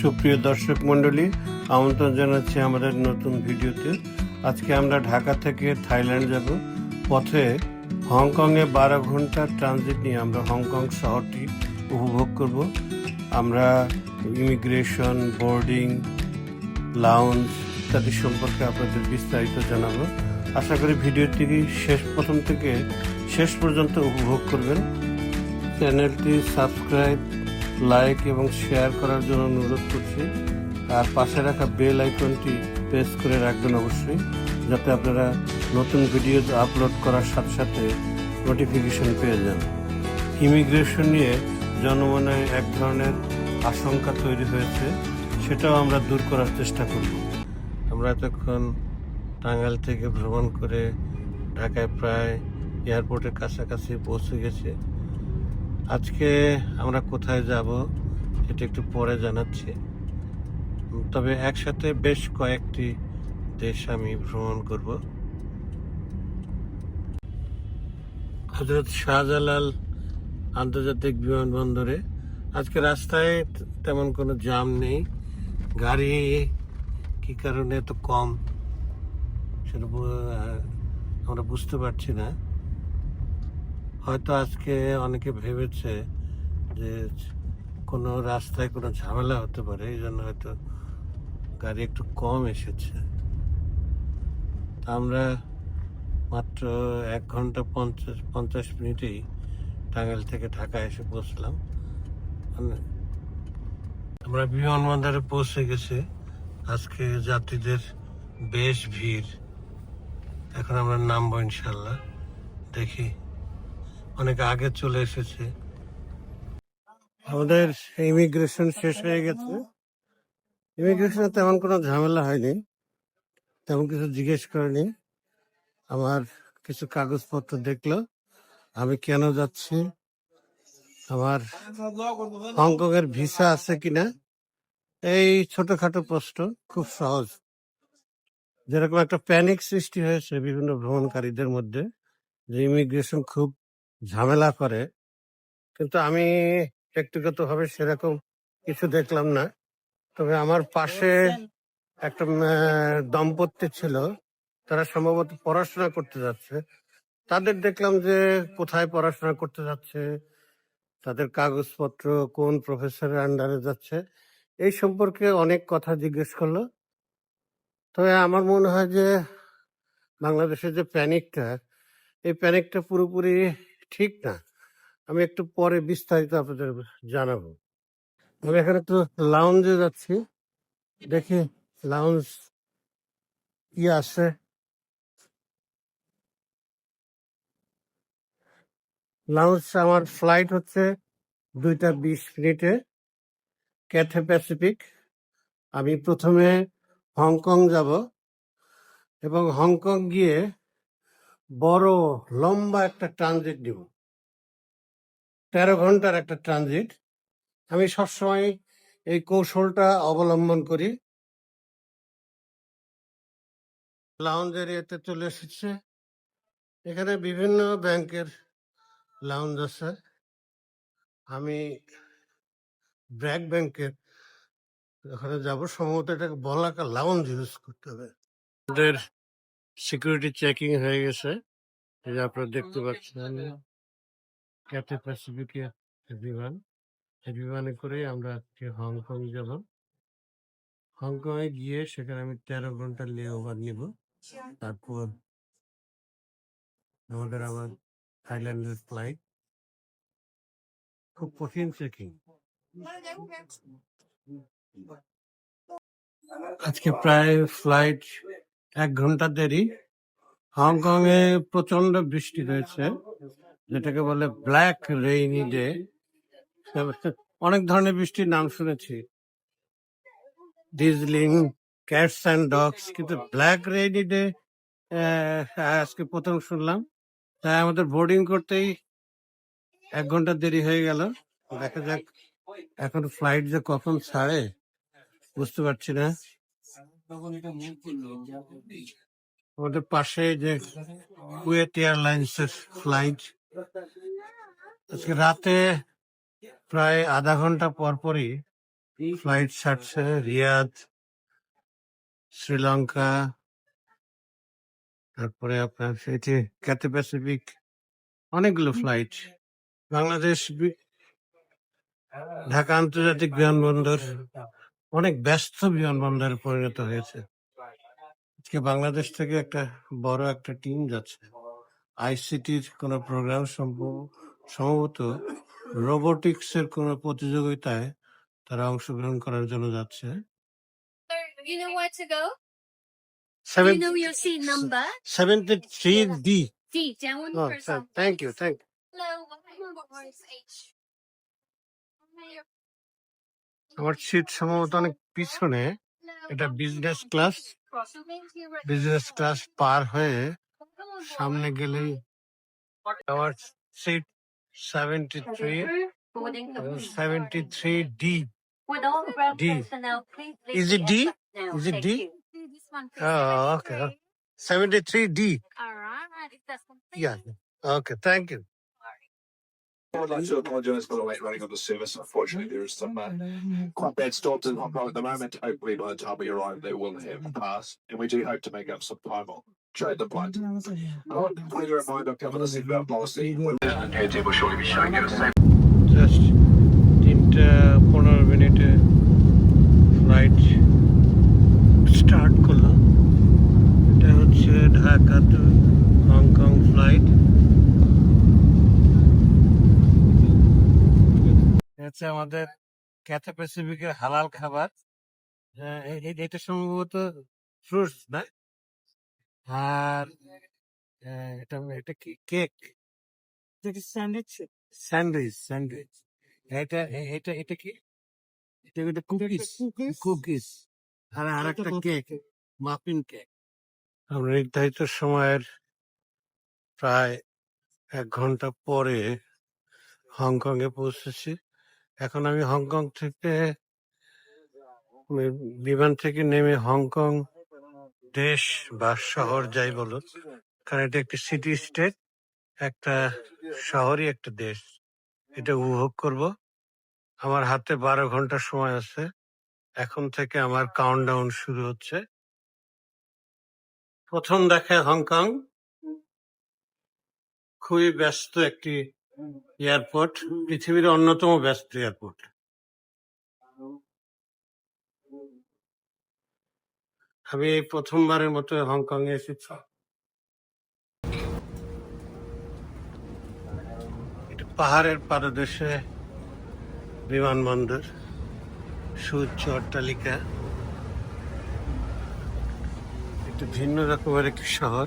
সুপ্রিয় দর্শক মণ্ডলী, আমন্ত্রণ জানাচ্ছি আমাদের নতুন ভিডিওতে। আজকে আমরা ঢাকা থেকে থাইল্যান্ড যাব। পথে হংকংয়ে বারো ঘণ্টার ট্রানজিট নিয়ে আমরা হংকং শহরটি উপভোগ করব। আমরা ইমিগ্রেশন বোর্ডিং লাউঞ্জ ইত্যাদি সম্পর্কে আপনাদের বিস্তারিত জানাব। আশা করি ভিডিওটি শেষ প্রথম থেকে শেষ পর্যন্ত উপভোগ করবেন। চ্যানেলটি সাবস্ক্রাইব লাইক এবং শেয়ার করার জন্য অনুরোধ করছি। আর পাশে রাখা বেল আইকনটি প্রেস করে রাখবেন অবশ্যই, যাতে আপনারা নতুন ভিডিও আপলোড করার সাথে সাথে নোটিফিকেশন পেয়ে যান। ইমিগ্রেশন নিয়ে জনমনে এক ধরনের আশঙ্কা তৈরি হয়েছে, সেটাও আমরা দূর করার চেষ্টা করব। আমরা এতক্ষণ টাঙ্গাইল থেকে ভ্রমণ করে ঢাকায় প্রায় এয়ারপোর্টের কাছাকাছি পৌঁছে গেছি। আজকে আমরা কোথায় যাব এটা একটু পরে জানাচ্ছি। তবে একসাথে বেশ কয়েকটি দেশ আমি ভ্রমণ করব। হজরত শাহজালাল আন্তর্জাতিক বিমানবন্দরে। আজকে রাস্তায় তেমন কোনো জাম নেই। গাড়ি কি কারণে এত কম সেটা আমরা বুঝতে পারছি না। হয়তো আজকে অনেকে ভেবেছে যে কোনো রাস্তায় কোনো ঝামেলা হতে পারে, এই জন্য হয়তো গাড়ি একটু কম এসেছে। আমরা মাত্র এক ঘণ্টা পঞ্চাশ পঞ্চাশ মিনিটেই টাঙ্গাইল থেকে ঢাকা এসে পৌঁছলাম। মানে আমরা বিমানবন্দরে পৌঁছে গেছি। আজকে যাত্রীদের বেশ ভিড়। এখন আমরা নামবো ইনশাল্লাহ। দেখি অনেক আগে চলে এসেছে। আমাদের ইমিগ্রেশন শেষ হয়ে গেছে। ইমিগ্রেশনে তেমন কোনো ঝামেলা হয়নি, তেমন কিছু জিজ্ঞেস করেনি। আমার কিছু কাগজপত্র দেখল, আমি কেন যাচ্ছি, আমার হংকং এর ভিসা আছে কিনা, এই ছোটখাটো প্রশ্ন খুব সহজ। যেরকম একটা প্যানিক সৃষ্টি হয়েছে বিভিন্ন ভ্রমণকারীদের মধ্যে, যে ইমিগ্রেশন খুব ঝামেলা করে। কিন্তু আমি ব্যক্তিগতভাবে সেরকম কিছু দেখলাম না। তবে আমার পাশে একটা দম্পতি ছিল। তারা সম্ভবত পড়াশোনা করতে যাচ্ছে। তাদের দেখলাম যে কোথায় পড়াশোনা করতে যাচ্ছে তাদের কাগজপত্র কোন প্রফেসরের আন্ডারে যাচ্ছে এই সম্পর্কে অনেক কথা জিজ্ঞেস করল। তবে আমার মনে হয় যে বাংলাদেশের যে প্যানিকটা এই প্যানিকটা পুরোপুরি ঠিক না। আমি একটু পরে বিস্তারিত আপনাদের জানাব। আমি এখানে একটু লাউঞ্জে যাচ্ছি। দেখি লাউঞ্জ কি আছে? লাউঞ্জ আমার ফ্লাইট হচ্ছে দুইটা বিশ মিনিটে। ক্যাথে প্যাসিফিক আমি প্রথমে হংকং যাব এবং হংকং গিয়ে বড়, লম্বা একটা ট্রানজিট নিব তেরো ঘণ্টার একটা ট্রানজিট আমি সবসময় এই কৌশলটা অবলম্বন করি। লাউঞ্জ এরিয়াতে চলে এসেছে। এখানে বিভিন্ন ব্যাংকের লাউঞ্জ আছে। আমি ব্র্যাক ব্যাংকের ওখানে যাব। সম্ভবত এটাকে বলাকা লাউঞ্জ ইউজ করতে হবে। আমাদের সিকিউরিটি চেকিং হয়ে গেছে। যে আপনারা দেখতে পাচ্ছেন ক্যাথে প্যাসিফিকে বিমান। এই বিমানে করেই আমরা আজকে হংকং যাব। হংকংয়ে গিয়ে সেখানে আমি তেরো ঘণ্টা লে ওভার নিব। তারপর আমাদের আবার থাইল্যান্ডের ফ্লাইট খুব কঠিন চেকিং আজকে প্রায় ফ্লাইট এক ঘণ্টা দেরি। হংকং এ প্রচণ্ড বৃষ্টি হয়েছে, যেটাকে বলে ব্ল্যাক রেইনি ডে অনেক ধরনের বৃষ্টির নাম শুনেছি। ডিজলিং ক্যাটস অ্যান্ড ডগস কিন্তু ব্ল্যাক রেইনি ডে আজকে প্রথম শুনলাম। তাই আমাদের বোর্ডিং করতেই এক ঘণ্টা দেরি হয়ে গেল। দেখা যাক, এখন ফ্লাইট যে কখন ছাড়ে, বুঝতে পারছি না। আমাদের পাশে যে কুয়েত এয়ারলাইন্স এর ফ্লাইট, আজকে রাতে প্রায় আধা ঘণ্টা পর পরই ফ্লাইট ছাড়ছে রিয়াদ, শ্রীলঙ্কা, তারপরে আপনার সেটি ক্যাথে প্যাসিফিক, অনেকগুলো ফ্লাইট। বাংলাদেশ ঢাকা আন্তর্জাতিক বিমানবন্দর অনেক ব্যস্ত বিমানবন্দরে পরিণত হয়েছে। আজকে বাংলাদেশ থেকে একটা বড় একটা টিম যাচ্ছে। আইসিটির কোন প্রোগ্রাম সম্ভবত রোবোটিক্স এর কোন প্রতিযোগিতায় তারা অংশগ্রহণ করার জন্য যাচ্ছে? Seventy three D. Thank you thank H? আমার সিট সম্ভবত অনেক পিছনে এটা বিজনেস ক্লাস বিজনেস ক্লাস পার হয়ে সামনে গেলেই আমার seat seventy three seventy three D With all the ground D. personnel, please leave Is the it D? aircraft now. Is it Thank D? you. This one, please. Oh, okay. Seventy three D Alright, if that's complete. Yeah. Okay thank you I would like to apologise for the late running of the service. Unfortunately, there is some uh, quite bad storms in Hong Kong at the moment. Hopefully, by the time we arrive, they will have passed, and we do hope to make up some time on during the flight. I want to please remind of cover the seatbelt policy. And your team will surely be showing you the same. Just তিনটা পনেরো মিনিটে flight start করলাম এটা হচ্ছে Dhaka two Hong Kong flight হচ্ছে আমাদের Cathay প্যাসিফিকের হালাল খাবার। হ্যাঁ, এটা সম্ভবত ফ্রুটস না? আর এটা এটা কি? কেক স্যান্ডউইচ স্যান্ডউইচ স্যান্ডউইচ এটা এটা এটা কি? এটা এটা কুকিজ কুকিজ আর আর একটা কেক মাফিন কেক আমরা নির্ধারিত সময়ের প্রায় এক ঘণ্টা পরে হংকং এ পৌঁছেছি। এখন আমি হংকং থেকে বিমান থেকে নেমে হংকং দেশ বা শহর যাই বলো কারণ এটা একটি সিটি স্টেট একটা শহরই একটা দেশ। এটা উপভোগ করব। আমার হাতে বারো ঘণ্টা সময় আছে। এখন থেকে আমার কাউন্টডাউন শুরু হচ্ছে। প্রথম দেখায় হংকং। খুবই ব্যস্ত একটি এয়ারপোর্ট, পৃথিবীর অন্যতম ব্যস্ত এয়ারপোর্ট। আমি এই প্রথমবারের মতো হংকং এ এসেছি পাহাড়ের পাদদেশে বিমানবন্দর, সুউচ্চ অট্টালিকা। একটু ভিন্ন রকমের একটি শহর।